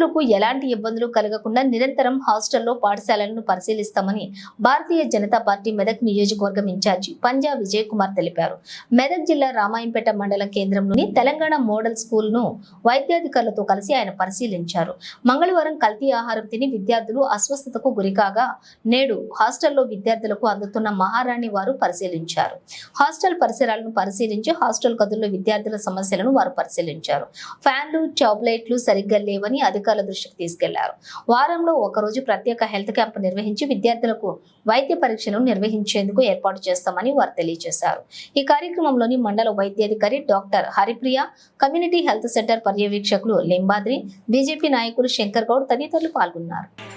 విద్యార్థులకు ఎలాంటి ఇబ్బందులు కలగకుండా నిరంతరం హాస్టల్లో పాఠశాలలను పరిశీలిస్తామని భారతీయ జనతా పార్టీ మెదక్ నియోజకవర్గం ఇన్ఛార్జి పంజా విజయ్ కుమార్ తెలిపారు. మెదక్ జిల్లా రామాయంపేట మండల కేంద్రంలోని తెలంగాణ మోడల్ స్కూల్ను వైద్యాధికారులతో కలిసి ఆయన పరిశీలించారు. మంగళవారం కల్తీ ఆహారం తిని విద్యార్థులు అస్వస్థతకు గురికాగా నేడు హాస్టల్లో విద్యార్థులకు అందుతున్న మహారాణి వారు పరిశీలించారు. హాస్టల్ పరిసరాలను పరిశీలించి హాస్టల్ గదుల్లో విద్యార్థుల సమస్యలను వారు పరిశీలించారు. ఫ్యాన్లు టాబ్లెట్లు సరిగ్గా లేవని అధికారులు దృష్టికి తీసుకెళ్ళారు. వారంలో ఒకరోజు ప్రత్యేక హెల్త్ క్యాంప్ నిర్వహించి విద్యార్థులకు వైద్య పరీక్షలు నిర్వహించేందుకు ఏర్పాటు చేస్తామని వారు తెలియజేశారు. ఈ కార్యక్రమంలోని మండల వైద్యాధికారి doctor Haripriya community health centre పర్యవేక్షకులు Limbadri BJP నాయకులు శంకర్ గౌడ్ తదితరులు పాల్గొన్నారు.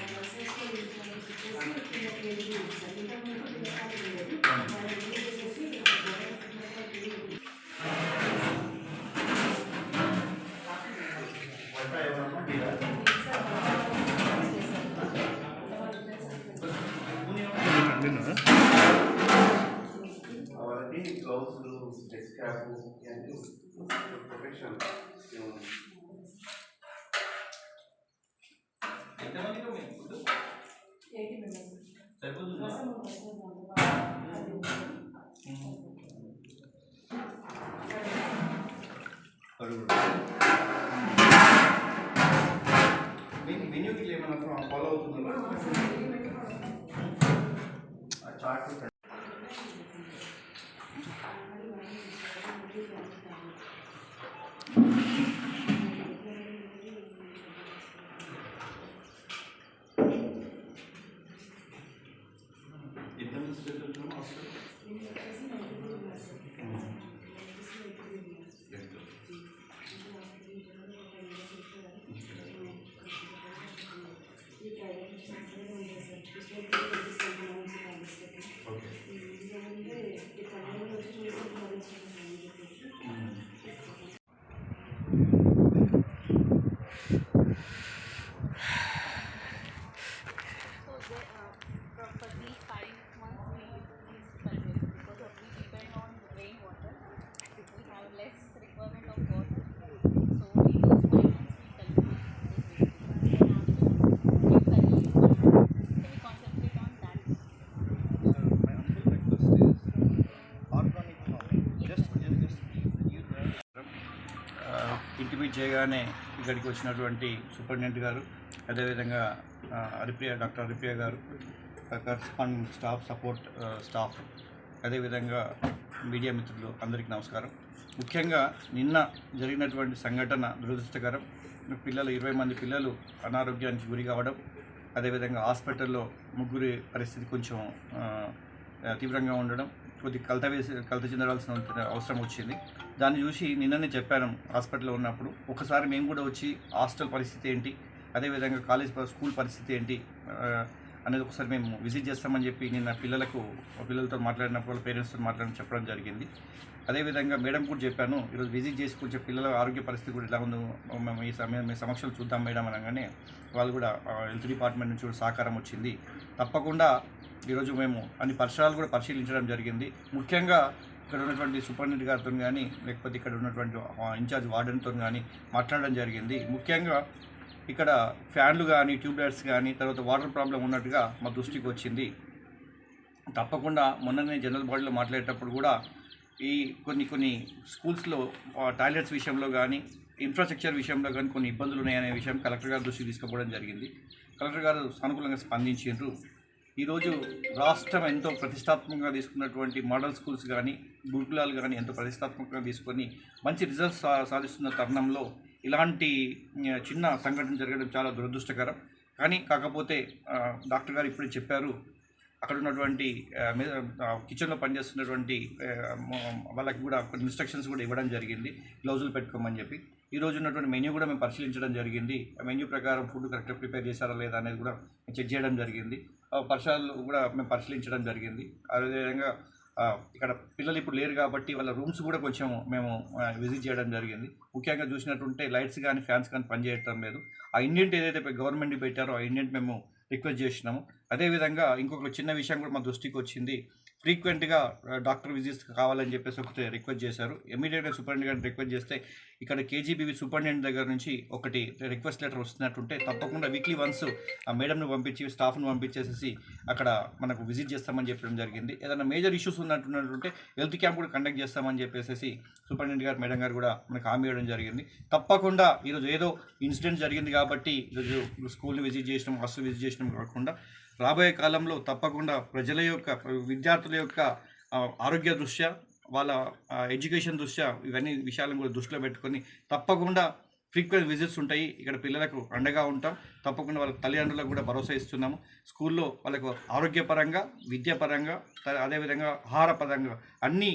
అవన్నీ గ్లౌజులు డెస్క్ క్యాప్ ఇవన్నీ సరిపోతుందా? మెన్యూకి ఏమైనా ఫాలో అవుతుందా ఆ చార్ట్ ఎంతమంది స్టూడెంట్స్ ఉన్నారు hostel okay So they, uh, for, for these five months we use these filters because of we depend on rainwater. We have less requirement of water. So in those five months we cultivate this vegetable. And after we cultivate one, so we concentrate on that. So my humble request is organic farming. Just, just, just use that. Intimate ఇక్కడికి వచ్చినటువంటి superintendent గారు అదేవిధంగా Haripriya doctor Haripriya garu corresponding staff support staff అదేవిధంగా media మిత్రులు అందరికీ నమస్కారం. ముఖ్యంగా నిన్న జరిగినటువంటి సంఘటన దురదృష్టకరం. పిల్లలు ఇరవై మంది పిల్లలు అనారోగ్యానికి గురి కావడం అదేవిధంగా హాస్పిటల్లో ముగ్గురి పరిస్థితి కొంచెం తీవ్రంగా ఉండడం కొద్ది కలత వేసి కలత చెందాల్సిన అవసరం వచ్చింది. దాన్ని చూసి నిన్ననే చెప్పాను హాస్పిటల్లో ఉన్నప్పుడు. ఒకసారి మేము కూడా వచ్చి హాస్టల్ పరిస్థితి ఏంటి? అదేవిధంగా కాలేజ్ స్కూల్ పరిస్థితి ఏంటి? అనేది ఒకసారి మేము విజిట్ చేస్తామని చెప్పి నిన్న పిల్లలకు పిల్లలతో మాట్లాడినప్పుడు పేరెంట్స్తో మాట్లాడి చెప్పడం జరిగింది. అదేవిధంగా మేడం కూడా చెప్పాను ఈరోజు విజిట్ చేసి కొంచెం పిల్లల ఆరోగ్య పరిస్థితి కూడా ఎలా ఉందో మేము ఈ సమయం మీ సమక్షంలో చూద్దాం మేడం అనగానే వాళ్ళు కూడా హెల్త్ డిపార్ట్మెంట్ నుంచి కూడా సహకారం వచ్చింది. తప్పకుండా ఈరోజు మేము అన్ని పరిసరాలు కూడా పరిశీలించడం జరిగింది. ముఖ్యంగా ఇక్కడ ఉన్నటువంటి సూపరింటెండెంట్ గారితో కానీ లేకపోతే ఇక్కడ ఉన్నటువంటి ఇన్ఛార్జ్ వార్డెన్తో కానీ మాట్లాడడం జరిగింది. ముఖ్యంగా ఇక్కడ ఫ్యాన్లు కానీ ట్యూబ్లైట్స్ కానీ తర్వాత వాటర్ ప్రాబ్లం ఉన్నట్టుగా మా దృష్టికి వచ్చింది. తప్పకుండా మొన్ననే జనరల్ బాడీలో మాట్లాడేటప్పుడు కూడా ఈ కొన్ని కొన్ని స్కూల్స్లో టాయిలెట్స్ విషయంలో కానీ ఇన్ఫ్రాస్ట్రక్చర్ విషయంలో కానీ కొన్ని ఇబ్బందులు ఉన్నాయనే విషయం కలెక్టర్ గారి దృష్టికి తీసుకుపోవడం జరిగింది. కలెక్టర్ గారు సానుకూలంగా స్పందించారు ఈరోజు రాష్ట్రం ఎంతో ప్రతిష్టాత్మకంగా తీసుకున్నటువంటి మోడల్ స్కూల్స్ కానీ గురుకులాలు కానీ ఎంతో ప్రతిష్టాత్మకంగా తీసుకొని మంచి రిజల్ట్స్ సా సాధిస్తున్న తరుణంలో ఇలాంటి చిన్న సంఘటన జరగడం చాలా దురదృష్టకరం. కానీ కాకపోతే డాక్టర్ గారు ఇప్పుడే చెప్పారు అక్కడ ఉన్నటువంటి కిచెన్లో పనిచేస్తున్నటువంటి వాళ్ళకి కూడా కొన్ని ఇన్స్ట్రక్షన్స్ కూడా ఇవ్వడం జరిగింది. గ్లౌజులు పెట్టుకోమని చెప్పి. ఈ రోజు ఉన్నటువంటి మెన్యూ కూడా మేము పరిశీలించడం జరిగింది. ఆ మెన్యూ ప్రకారం ఫుడ్ కరెక్ట్గా ప్రిపేర్ చేశారా లేదా అనేది కూడా చెక్ చేయడం జరిగింది. పరిసరాలు కూడా మేము పరిశీలించడం జరిగింది. అదేవిధంగా ఇక్కడ పిల్లలు ఇప్పుడు లేరు కాబట్టి వాళ్ళ రూమ్స్ కూడా కొంచెం మేము విజిట్ చేయడం జరిగింది. ముఖ్యంగా చూసినట్టుంటే లైట్స్ కానీ ఫ్యాన్స్ కానీ పనిచేయటం లేదు. ఆ ఇండియంట్ ఏదైతే గవర్నమెంట్ పెట్టారో ఆ ఇండియంట్ మేము రిక్వెస్ట్ చేసినాము. అదేవిధంగా ఇంకొక చిన్న విషయం కూడా మా దృష్టికి వచ్చింది. ఫ్రీక్వెంట్గా డాక్టర్ విజిట్స్ కావాలని చెప్పేసి ఒకటి రిక్వెస్ట్ చేశారు. ఇమీడియట్గా సూపరింటెండెంట్ గారిని రిక్వెస్ట్ చేస్తే ఇక్కడ కేజీబీవీ సూపరింటెండెంట్ దగ్గర నుంచి ఒకటి రిక్వెస్ట్ లెటర్ వస్తున్నట్టుంటే తప్పకుండా వీక్లీ వన్స్ ఆ మేడంను పంపించి స్టాఫ్ను పంపించేసేసి అక్కడ మనకు విజిట్ చేస్తామని చెప్పడం జరిగింది. ఏదైనా మేజర్ ఇష్యూస్ ఉన్నట్టున్నట్టుంటే హెల్త్ క్యాంప్ కూడా కండక్ట్ చేస్తామని చెప్పేసి సూపరింటెండెంట్ గారు మేడం గారు కూడా మనకు హామీ ఇవ్వడం జరిగింది. తప్పకుండా ఈరోజు ఏదో ఇన్సిడెంట్ జరిగింది కాబట్టి ఈరోజు స్కూల్ని విజిట్ చేసినాం హాస్టల్ విజిట్ చేసినాం కాకుండా రాబోయే కాలంలో తప్పకుండా ప్రజల యొక్క విద్యార్థుల యొక్క ఆరోగ్య దృష్ట్యా వాళ్ళ ఎడ్యుకేషన్ దృష్ట్యా ఇవన్నీ విషయాలను కూడా దృష్టిలో పెట్టుకొని తప్పకుండా ఫ్రీక్వెంట్ విజిట్స్ ఉంటాయి. ఇక్కడ పిల్లలకు అండగా ఉంటాం. తప్పకుండా వాళ్ళ తల్లిదండ్రులకు కూడా భరోసా ఇస్తున్నాము. స్కూల్లో వాళ్ళకు ఆరోగ్యపరంగా విద్యాపరంగా అదేవిధంగా ఆహారపరంగా అన్నీ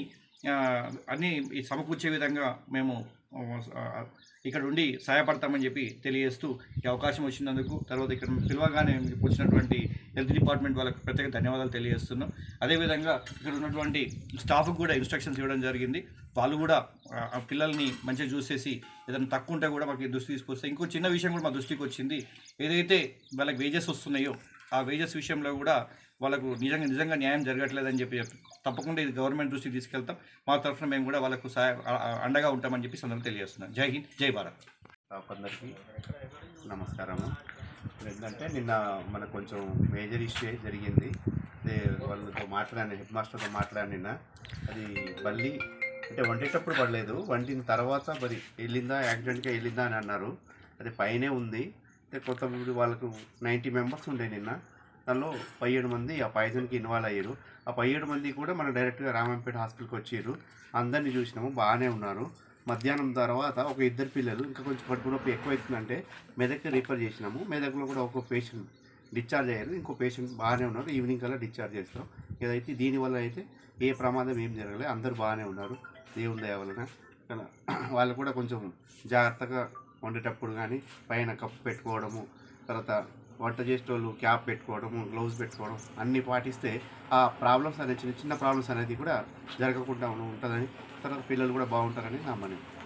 అన్నీ సమకూర్చే విధంగా మేము ఇక్కడ ఉండి సహాయపడతామని చెప్పి తెలియజేస్తూ ఈ అవకాశం వచ్చినందుకు తర్వాత ఇక్కడ పిలవగానే మీకు వచ్చినటువంటి హెల్త్ డిపార్ట్మెంట్ వాళ్ళకి ప్రత్యేక ధన్యవాదాలు తెలియజేస్తున్నాం. అదేవిధంగా ఇక్కడ ఉన్నటువంటి స్టాఫ్కి కూడా ఇన్స్ట్రక్షన్స్ ఇవ్వడం జరిగింది. వాళ్ళు కూడా ఆ, పిల్లల్ని మంచిగా చూసేసి ఏదైనా తక్కువ ఉంటే కూడా మాకు దృష్టి తీసుకొస్తే ఇంకో చిన్న విషయం కూడా మా దృష్టికి వచ్చింది. ఏదైతే వాళ్ళకి వేజెస్ వస్తున్నాయో ఆ వేజెస్ విషయంలో కూడా వాళ్ళకు నిజంగా నిజంగా న్యాయం జరగట్లేదని చెప్పి తప్పకుండా ఇది గవర్నమెంట్ దృష్టికి తీసుకెళ్తాం. మా తరఫున మేము కూడా వాళ్ళకు సహాయ అండగా ఉంటామని చెప్పి సందర్భం తెలియజేస్తున్నాం. జై హింద్ జై భారత్. స్టాఫ్ అందరికీ నమస్కారము. ఏంటంటే నిన్న మనకు కొంచెం మేజర్ ఇష్యూ జరిగింది. అదే వాళ్ళతో మాట్లాడిన హెడ్ మాస్టర్తో మాట్లాడిన నిన్న అది బల్లి అంటే వండేటప్పుడు పడలేదు. వండిన తర్వాత మరి వెళ్ళిందా యాక్సిడెంట్గా వెళ్ళిందా అని అన్నారు. అది పైనే ఉంది. అంటే కొంతమంది వాళ్ళకు నైంటీ మెంబర్స్ ఉండే నిన్న. దానిలో పదిహేడు మంది ఆ పాయిజన్కి ఇన్వాల్వ్ అయ్యారు. ఆ పదిహేడు మంది కూడా మనం డైరెక్ట్గా రామంపేట హాస్పిటల్కి వచ్చారు. అందరినీ చూసినాము బాగానే ఉన్నారు. మధ్యాహ్నం తర్వాత ఒక ఇద్దరు పిల్లలు ఇంకా కొంచెం కడుపు నొప్పి ఎక్కువ అవుతుందంటే మెదక్కి రిఫర్ చేసినాము. మెదక్లో కూడా ఒక పేషెంట్ డిశ్చార్జ్ అయ్యారు. ఇంకో పేషెంట్ బాగానే ఉన్నారు. ఈవినింగ్ కల్లా డిశ్చార్జ్ చేస్తాం. ఏదైతే దీనివల్ల అయితే ఏ ప్రమాదం ఏం జరగలేదు అందరూ బాగానే ఉన్నారు. దేవుని దయ వలన. వాళ్ళు కూడా కొంచెం జాగ్రత్తగా వండేటప్పుడు కానీ పైన కప్పు పెట్టుకోవడము తర్వాత వంట చేసేటోళ్ళు క్యాప్ పెట్టుకోవడము గ్లౌజ్ పెట్టుకోవడం అన్నీ పాటిస్తే ఆ ప్రాబ్లమ్స్ అనేది చిన్న చిన్న ప్రాబ్లమ్స్ అనేది కూడా జరగకుండా ఉంటుందని తర్వాత పిల్లలు కూడా బాగుంటారని నా మనవి.